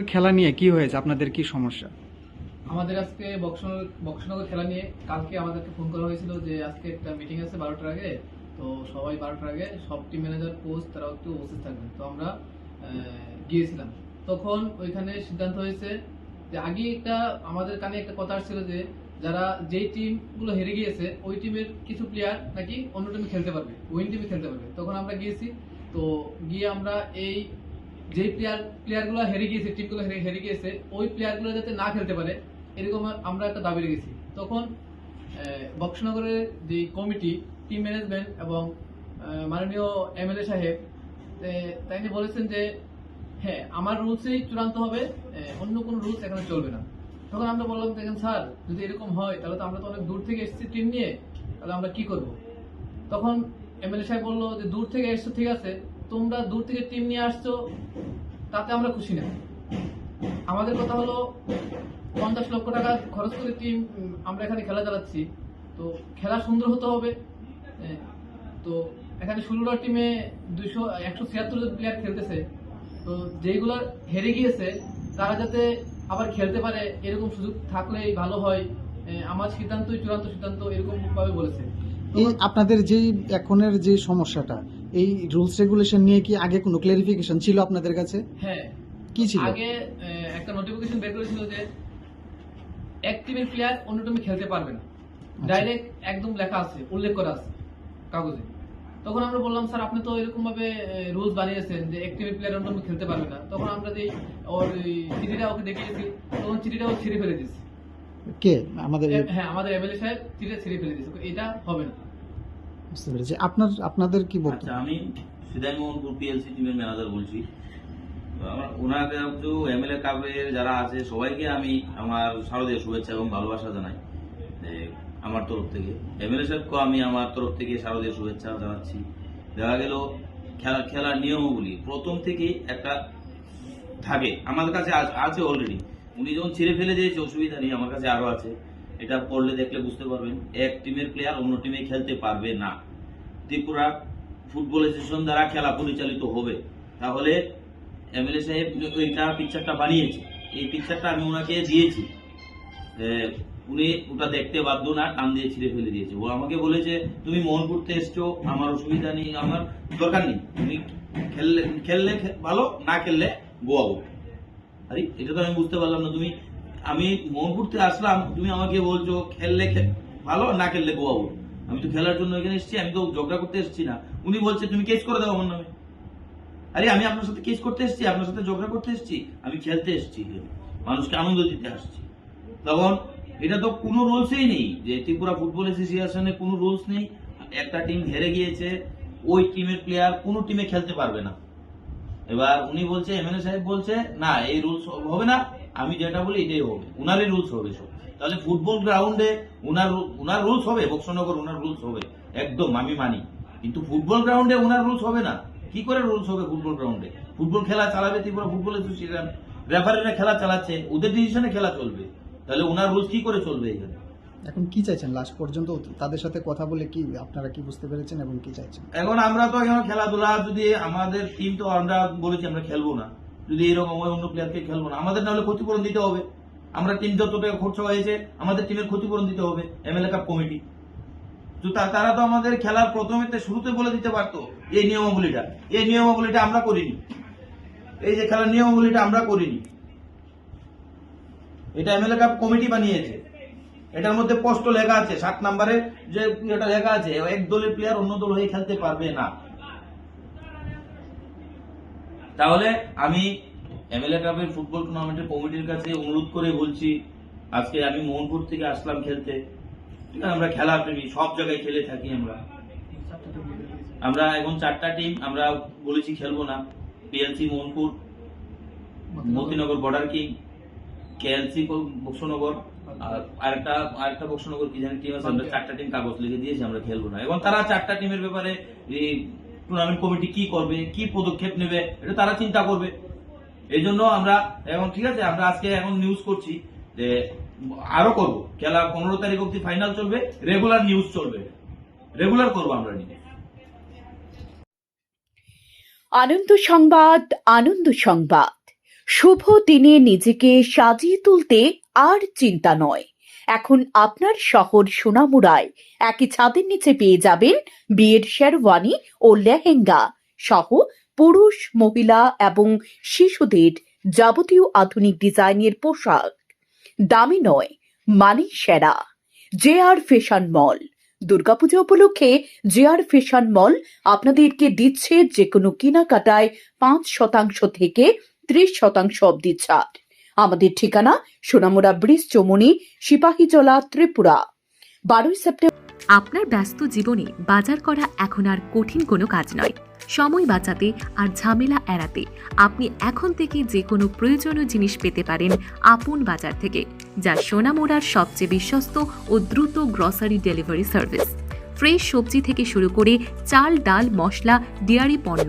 খেলা নিয়ে কি হয়েছে? আপনাদের কি সমস্যা? আমাদের আজকে বক্সনগর খেলা নিয়ে কালকে আমাদেরকে ফোন করা হয়েছিল যে আজকে একটা মিটিং আছে বারোটার আগে। তো সবাই বারোটার আগে সব টিম ম্যানেজার কোচ তারাও একটু উপস্থিত থাকবেন। তো আমরা গিয়েছিলাম। তখন ওইখানে সিদ্ধান্ত হয়েছে যে আগে একটা আমাদের কানে একটা কথা আসছিল যে যারা যেই টিমগুলো হেরে গিয়েছে, ওই টিমের কিছু প্লেয়ার নাকি অন্য টিমে খেলতে পারবে উইন টিমে খেলতে পারবে। তখন আমরা গিয়েছি। তো গিয়ে আমরা এই যেই প্লেয়ার প্লেয়ারগুলো হেরে গিয়েছে টিমগুলো হেরে গিয়েছে, ওই প্লেয়ারগুলো যাতে না খেলতে পারে, এরকম আমরা একটা দাবি রেখেছি। তখন বক্সনগরের যে কমিটি টিম ম্যানেজমেন্ট এবং মাননীয় এমএলএ সাহেব তে- তাইনি বলেছেন যে হ্যাঁ আমার রুলসেই চূড়ান্ত হবে অন্য কোনো রুলস এখানে চলবে না। তখন আমরা বললাম, দেখেন স্যার যদি এরকম হয়, তাহলে তো আমরা তো অনেক দূর থেকে এসেছি টিম নিয়ে, তাহলে আমরা কি করব? তখন এমএলএ সাহেব বলল যে, দূর থেকে এসছো, ঠিক আছে, তোমরা দূর থেকে টিম নিয়ে আসছো তাতে আমরা খুশি না। আমাদের কথা হলো পঞ্চাশ লক্ষ টাকা খরচ করে টিম আমরা এখানে খেলা চালাচ্ছি। তো খেলা সুন্দর হতে হবে। তো এখানে ষোলোটা টিমে দুইশো, একশো ছিয়াত্তর জন প্লেয়ার খেলতেছে। তো যেইগুলো হেরে গিয়েছে, তারা যাতে আবার খেলতে পারে, এরকম সুযোগ থাকলেই ভালো হয়। আমার সিদ্ধান্তই চূড়ান্ত সিদ্ধান্ত এরকম ভাবে বলেছে আপনাদের যেই, এখনের যে সমস্যাটা এই রুলস রেগুলেশন নিয়ে কি আগে কোনো ক্লারিফিকেশন ছিল আপনাদের কাছে? হ্যাঁ। কি ছিল? আগে একটা নোটিফিকেশন বের করেছিল যে এক টিমের প্লেয়ার অন্য টিমে খেলতে পারবে না। ডাইরেক্ট একদম লেখা আছে উল্লেখ করা আছে কাগজে। তখন আমরা বললাম স্যার আপনি তো এরকম ভাবে রুলস বানিয়েছেন যে এক টিমের প্লেয়ার অন্য টিমে খেলতে পারবে না। তখন আমরা যে ওর চিঠিটা ওকে দেখিয়েছি তখন চিঠিটা ও ছিঁড়ে ফেলে দিয়েছে। কে? আমাদের হ্যাঁ আমাদের এমএলএ সাহেব চিঠিটা ছিঁড়ে ফেলে দিয়েছে। এটা হবে না। বুঝতে পেরেছি। আপনার, আপনাদের কি আচ্ছা বক্তব্য আমি সিদাই মোহনপুর পিএলসি টিমের ম্যানেজার বলছি। তো আমার ওনাকে একটু এমএলএ কাপের যারা আছে, সবাইকে আমি আমার শারদীয় শুভেচ্ছা এবং ভালোবাসা জানাই আমার তরফ থেকে। এমএলএ সাহেবকেও আমি আমার তরফ থেকে শারদীয় শুভেচ্ছা জানাচ্ছি। দেখা গেল খেলা, খেলার নিয়মগুলি প্রথম থেকেই একটা থাকে। আমাদের কাছে আছে অলরেডি উনি যখন ছেড়ে ফেলে দিয়েছে, অসুবিধা নেই, আমার কাছে আরও আছে। এটা পড়লে দেখলে বুঝতে পারবেন, এক টিমের প্লেয়ার অন্য টিমে খেলতে পারবে না। ত্রিপুরা ফুটবল অ্যাসোসিয়েশন দ্বারা খেলা পরিচালিত হবে। তাহলে এমএলএ সাহেব এইটা পিকচারটা বানিয়েছে। এই পিকচারটা আমি ওনাকে দিয়েছি। উনি ওটা দেখতে বাধ্য না, টান দিয়ে ছিঁড়ে ফেলে দিয়েছে। ও আমাকে বলেছে, তুমি মন মোহনপুরতে এসছো, আমার অসুবিধা নেই, আমার দরকার নেই। তুমি খেললে খেললে ভালো, না খেললে গোয়াবো আরে, এটা তো আমি বুঝতে পারলাম না, তুমি, আমি মন মোহনপুরতে আসলাম, তুমি আমাকে বলছো, খেললে ভালো, না খেললে গোয়া গোয়াবো আমি তো খেলার জন্য এখানে এসেছি, আমি তো ঝগড়া করতে এসেছি না। উনি বলছে, তুমি কেস করে দাও আমার নামে। আরে, আমি আপনার সাথে কেস করতে এসেছি, আপনার সাথে ঝগড়া করতে এসেছি, আমি খেলতে এসেছি। মানুষকে আনন্দ দিতে আসছি। তখন এটা তো কোনো রুলসই নেই যে ত্রিপুরা ফুটবল অ্যাসোসিয়েশনে কোনো রুলস নেই। একটা টিম হেরে গিয়েছে, ওই টিমের প্লেয়ার কোনো টিমে খেলতে পারবে না। এবার উনি বলছে এমএলএ সাহেব বলছে, না, এই রুলস হবে না। আমি যেটা বলি এটাই হবে। উনারই রুলস হবে সব। তাহলে ফুটবল গ্রাউন্ডে উনার উনার রুলস হবে বক্সনগর উনার রুলস হবে। একদম আমি মানি। কিন্তু ফুটবল গ্রাউন্ডে উনার রুলস হবে না। কি করে রুলস হবে ফুটবল গ্রাউন্ডে ফুটবল খেলা চালাবে ত্রিপুরা ফুটবল অ্যাসোসিয়েশন রেফারিরা খেলা চালাচ্ছে ওদের ডিসিশনে খেলা চলবে। তাহলে উনার রুলস কি করে চলবে এখানে? এখন কি চাইছেন? লাস্ট পর্যন্ত তাদের সাথে কথা বলে কি আপনারা কি বুঝতে পেরেছেন এবং কি চাইছেন? এখন আমরা তো এখন খেলাধুলা যদি আমাদের টিম তো আমরা বলেছি আমরা খেলব না। যদি এরকম হয় অন্য প্লেয়ারকে খেলব না। আমাদের নাহলে ক্ষতিপূরণ দিতে হবে। আমরা টিম যত টাকা খরচা হয়েছে, আমাদের টিমের ক্ষতিপূরণ দিতে হবে এমএলএ কাপ কমিটি তো তারা তো আমাদের খেলার প্রথমে শুরুতে বলে দিতে পারতো, এই নিয়মাবলীটা এই নিয়মাবলীটা আমরা করিনি। এই যে খেলার নিয়মাবলীটা আমরা করিনি। এটা এমএলএ কাপ কমিটি বানিয়েছে। এটার মধ্যে স্পষ্ট লেখা আছে, সাত নম্বরে যে এটা লেখা আছে, এক দলের প্লেয়ার অন্য দল হয়ে খেলতে পারবে না। তাহলে আমি এমএলএ কাপের ফুটবল টুর্নামেন্টের কমিটির কাছে অনুরোধ করে বলছি আজকে আমি মোহনপুর থেকে আসলাম খেলতে। আমরা খেলা প্রেমী সব জায়গায় খেলে থাকি আমরা। আমরা এখন চারটা টিম আমরা বলেছি খেলব না। PLC Mohanpur Motinagar border king KLC Boxanagar আর আরেকটা আরেকটা বক্সনগর কি জানি টিম আছে আমরা চারটা টিম কাগজ লিখে দিয়েছি আমরা খেলব না। এবং তারা চারটা টিমের ব্যাপারে টুর্নামেন্ট কমিটি কি করবে, কি পদক্ষেপ নেবে, এটা তারা চিন্তা করবে। এই জন্য আমরা এখন ঠিক আছে, আমরা আজকে এখন নিউজ করছি যে আরও করব। খেলা পনেরো তারিখ অব্দি ফাইনাল চলবে রেগুলার নিউজ চলবে। রেগুলার করব আমরা নিউজ আনন্দ সংবাদ আনন্দ সংবাদ। শুভ দিনে নিজেকে সাজিয়ে তুলতে আর চিন্তা নয়। এখন আপনার শহর সোনামুড়ায় একই ছাদের নিচে পেয়ে যাবেন বিয়ের শেরওয়ানি ও লেহেঙ্গা সহ পুরুষ, মহিলা এবং শিশুদের যাবতীয় আধুনিক ডিজাইনের পোশাক। দামি নয় মানে সেরা। J R fashion mall. Durga Puja উপলক্ষে জে আর ফ্যাশন মল আপনাদেরকে দিচ্ছে যে কোনো কেনাকাটায় পাঁচ শতাংশ থেকে ত্রিশ শতাংশ অব্দি ছাড়। আমাদের ঠিকানা সোনামুড়া ব্রিজ চমুনি, সিপাহীজলা, ত্রিপুরা। বারোই সেপ্টেম্বর আপনার ব্যস্ত জীবনে বাজার করা এখন আর কঠিন কোনো কাজ নয়। সময় বাঁচাতে আর ঝামেলা এড়াতে আপনি এখন থেকে যে কোনো প্রয়োজনীয় জিনিস পেতে পারেন আপন বাজার থেকে, যা সোনামোড়ার সবচেয়ে বিশ্বস্ত ও দ্রুত গ্রসারি ডেলিভারি সার্ভিস ফ্রেশ সবজি থেকে শুরু করে চাল, ডাল, মশলা, ডেয়ারি পণ্য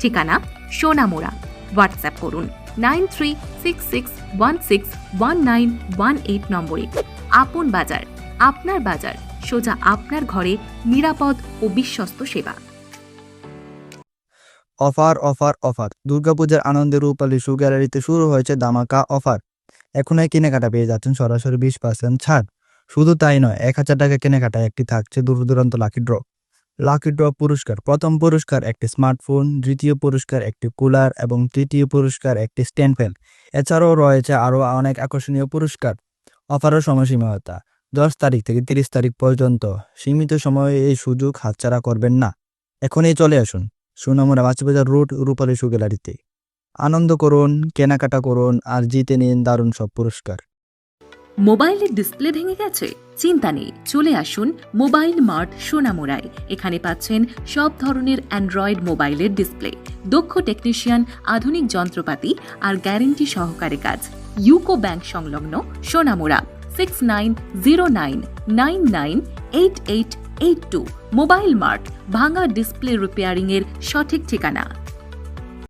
ঠিকানা সোনামোড়া। হোয়াটসঅ্যাপ করুন nine three six six one six one nine one eight নম্বরে। আপন বাজার, আপনার বাজার, সোজা আপনার ঘরে নিরাপদ ও বিশ্বস্ত সেবা। Offer offer offer. দুর্গাপূজার আনন্দের রূপালী শু গ্যালারিতে শুরু হয়েছে দামাকা অফার। এখনই কেনাকাটা পেয়ে যাচ্ছেন সরাসরি বিশ পার্সেন্ট ছাড়। শুধু তাই নয়, এক হাজার টাকা কেনাকাটায় একটি থাকছে দূর দূরান্ত লাকি ড্র। লাকি ড্র পুরস্কার। প্রথম পুরস্কার একটি স্মার্টফোন দ্বিতীয় পুরস্কার একটি কুলার এবং তৃতীয় পুরস্কার একটি স্ট্যান্ড ফ্যান এছাড়াও রয়েছে আরও অনেক আকর্ষণীয় পুরস্কার। অফারের সময়সীমাতা দশ তারিখ থেকে তিরিশ তারিখ পর্যন্ত। সীমিত সময়ে এই সুযোগ হাতছাড়া করবেন না। এখনই চলে আসুন। সুনামুরা মাছবাজার রোড, রূপালী শু গ্যালারিতে। আনন্দ করুন, কেনাকাটা করুন আর জিতে নিন দারুণ সব পুরস্কার। মোবাইলের ডিসপ্লে ভেঙে গেছে? চিন্তা নেই, চলে আসুন মোবাইল মার্ট সোনামোড়ায় এখানে পাচ্ছেন সব ধরনের অ্যান্ড্রয়েড মোবাইলের ডিসপ্লে। দক্ষ টেকনিশিয়ান, আধুনিক যন্ত্রপাতি আর গ্যারেন্টি সহকারে কাজ। ইউকো ব্যাংক সংলগ্ন Sonamura six nine zero nine nine nine eight eight eight two mobile mart, ভাঙা ডিসপ্লে রিপেয়ারিংয়ের সঠিক ঠিকানা।